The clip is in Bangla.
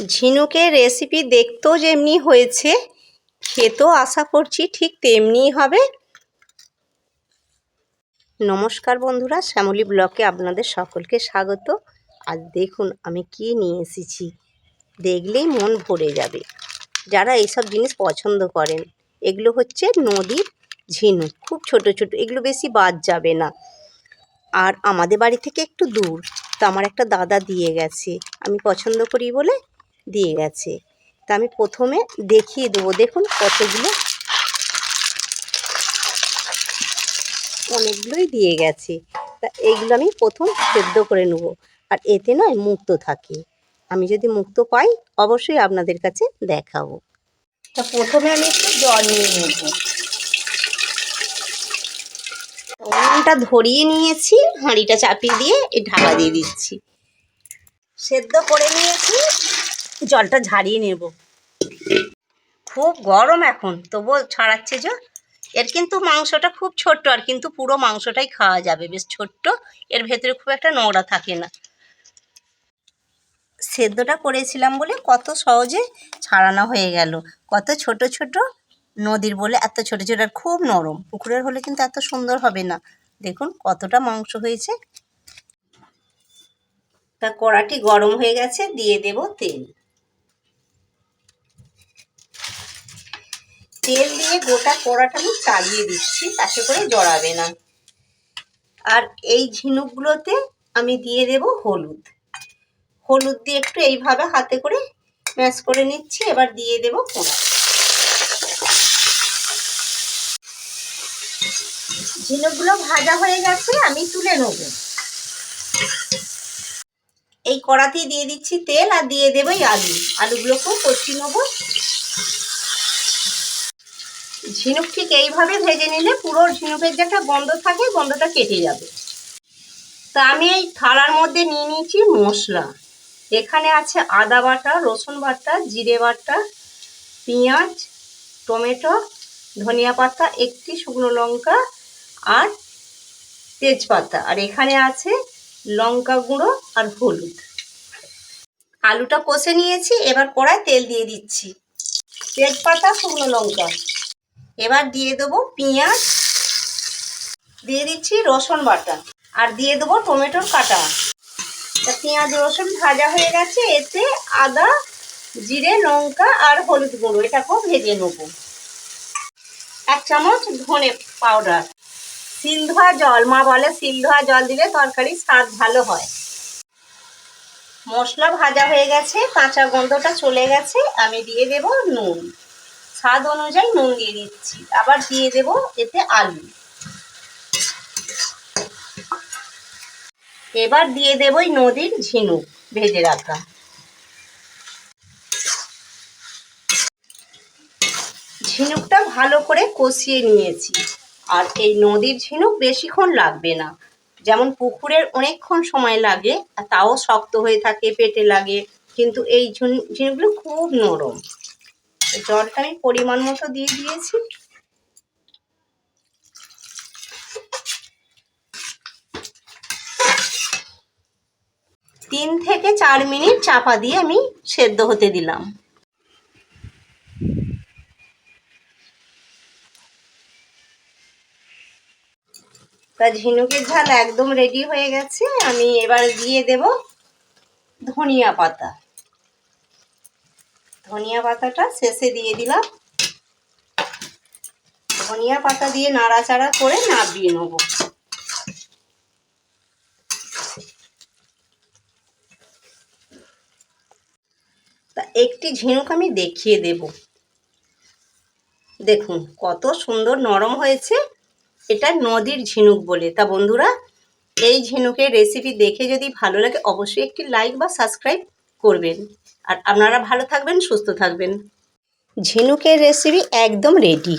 ঝিনুকের রেসিপি দেখতেও যেমনি হয়েছে, খেতেও আশা করছি ঠিক তেমনিই হবে। নমস্কার বন্ধুরা, শ্যামলী ব্লকে আপনাদের সকলকে স্বাগত। আর দেখুন আমি কি নিয়ে এসেছি। দেখলেই মন ভরে যাবে। যারা এইসব জিনিস পছন্দ করেন, এগুলো হচ্ছে নদীর ঝিনুক। খুব ছোট ছোট, এগুলো বেশি বাদ যাবে না। আর আমাদের বাড়ি থেকে একটু দূর, তো আমার একটা দাদা দিয়ে গেছে। আমি পছন্দ করি বলে দিয়ে গেছে। তা আমি প্রথমে দেখিয়ে দেবো। দেখুন কতগুলো অনেকগুলোই দিয়ে গেছে। তা এইগুলো আমি প্রথম সেদ্ধ করে নেব। আর এতে নয় মুক্ত থাকে। আমি যদি মুক্ত পাই, অবশ্যই আপনাদের কাছে দেখাবো। তা প্রথমে আমি একটু জল নিয়ে নেব। উনুনটা ধরিয়ে নিয়েছি, হাঁড়িটা চাপিয়ে দিয়ে এই ঢাকা দিয়ে দিচ্ছি। সেদ্ধ করে নিয়েছি। জলটা ঝারিয়ে নেব। খুব গরম এখন, তবুও ছাড়াচ্ছে যে। এর কিন্তু মাংসটা খুব ছোট্ট, আর কিন্তু পুরো মাংসটাই খাওয়া যাবে। বেশ ছোট্ট, এর ভেতরে খুব একটা নোংরা থাকে না। সেদ্ধটা করেছিলাম বলে কত সহজে ছাড়ানো হয়ে গেল। কত ছোট ছোট নদীর বলে এত ছোট ছোট, আর খুব নরম। পুকুরের হলে কিন্তু এত সুন্দর হবে না। দেখুন কতটা মাংস হয়েছে। তা কড়াটি গরম হয়ে গেছে, দিয়ে দেব তেল। তেল দিয়ে গোটা কড়াটা আমি চালিয়ে দিচ্ছি, তাতে করে জড়াবে না। আর এই ঝিনুকগুলোতে আমি দিয়ে দেব হলুদ। হলুদ দিয়ে একটু এইভাবে হাতে করে ম্যাশ করে নিচ্ছি, এবার দিয়ে দেব কোড়া ঝিনুকগুলো ভাজা হয়ে গেছে, আমি তুলে নেব। এই কড়াতেই দিয়ে দিচ্ছি তেল, আর দিয়ে দেবো এই আলু। আলুগুলোকেও কচি নেব। ঝিনুক ঠিক এইভাবে ভেজে নিলে পুরো ঝিনুকের যে একটা গন্ধ থাকে, গন্ধটা কেটে যাবে। তা আমি এই থালার মধ্যে নিয়ে নিয়েছি মশলা। এখানে আছে আদা বাটা, রসুন বাটা, জিরে বাটা, পেঁয়াজ, টমেটো, ধনিয়া পাতা, একটি শুকনো লঙ্কা আর তেজপাতা। আর এখানে আছে লঙ্কা গুঁড়ো আর হলুদ। আলুটা কষে নিয়েছি, এবার কড়ায় তেল দিয়ে দিচ্ছি। তেজপাতা, শুকনো লঙ্কা। এবার দিয়ে দেবো পেঁয়াজ, দিয়ে দিচ্ছি রসুন বাটা, আর দিয়ে দেবো টমেটোর কাটা। তা পেঁয়াজ, রসুন ভাজা হয়ে গেছে, এতে আদা, জিরে, লঙ্কা আর হলুদ গুঁড়ো, এটাকেও ভেজে নেব। এক চামচ ধনে পাউডার। শিল ধোয়া জল, মা বলে শিল ধোয়া জল দিলে তরকারি স্বাদ ভালো হয়। মশলা ভাজা হয়ে গেছে, কাঁচা গন্ধটা চলে গেছে, আমি দিয়ে দেব নুন। স্বাদ অনুযায়ী নুন দিয়ে দিচ্ছি। আবার দিয়ে দেব এতে আলু। এবার দিয়ে দেব ওই নদীর ঝিনুক ভেজে রাখা। ঝিনুকটা ভালো করে কষিয়ে নিয়েছি। আর এই নদীর ঝিনুক বেশিক্ষণ লাগবে না। যেমন পুকুরের অনেকক্ষণ সময় লাগে, তাও শক্ত হয়ে থাকে, পেটে লাগে। কিন্তু এই ঝিনুকগুলো খুব নরম। জলটা আমি পরিমাণ মতো দিয়ে দিয়েছি। তিন থেকে চার মিনিট চাপা দিয়ে আমি সেদ্ধ হতে দিলাম। তা ঝিনুকের ঝাল একদম রেডি হয়ে গেছে। আমি এবার দিয়ে দেব ধনিয়া পাতা। ধনিয়া পাতাটা শেষে দিয়ে দিলাম। ধনিয়া পাতা দিয়ে নাড়াচাড়া করে নাবিয়ে নেব। তা একটি ঝিনুক আমি দেখিয়ে দেব। দেখুন কত সুন্দর নরম হয়েছে। এটা নদীর ঝিনুক বলে। তা বন্ধুরা, এই ঝিনুকের রেসিপি দেখে যদি ভালো লাগে, অবশ্যই একটি লাইক বা সাবস্ক্রাইব করবেন। আর আপনারা ভালো থাকবেন সুস্থ থাকবেন। ঝিনুকের রেসিপি একদম রেডি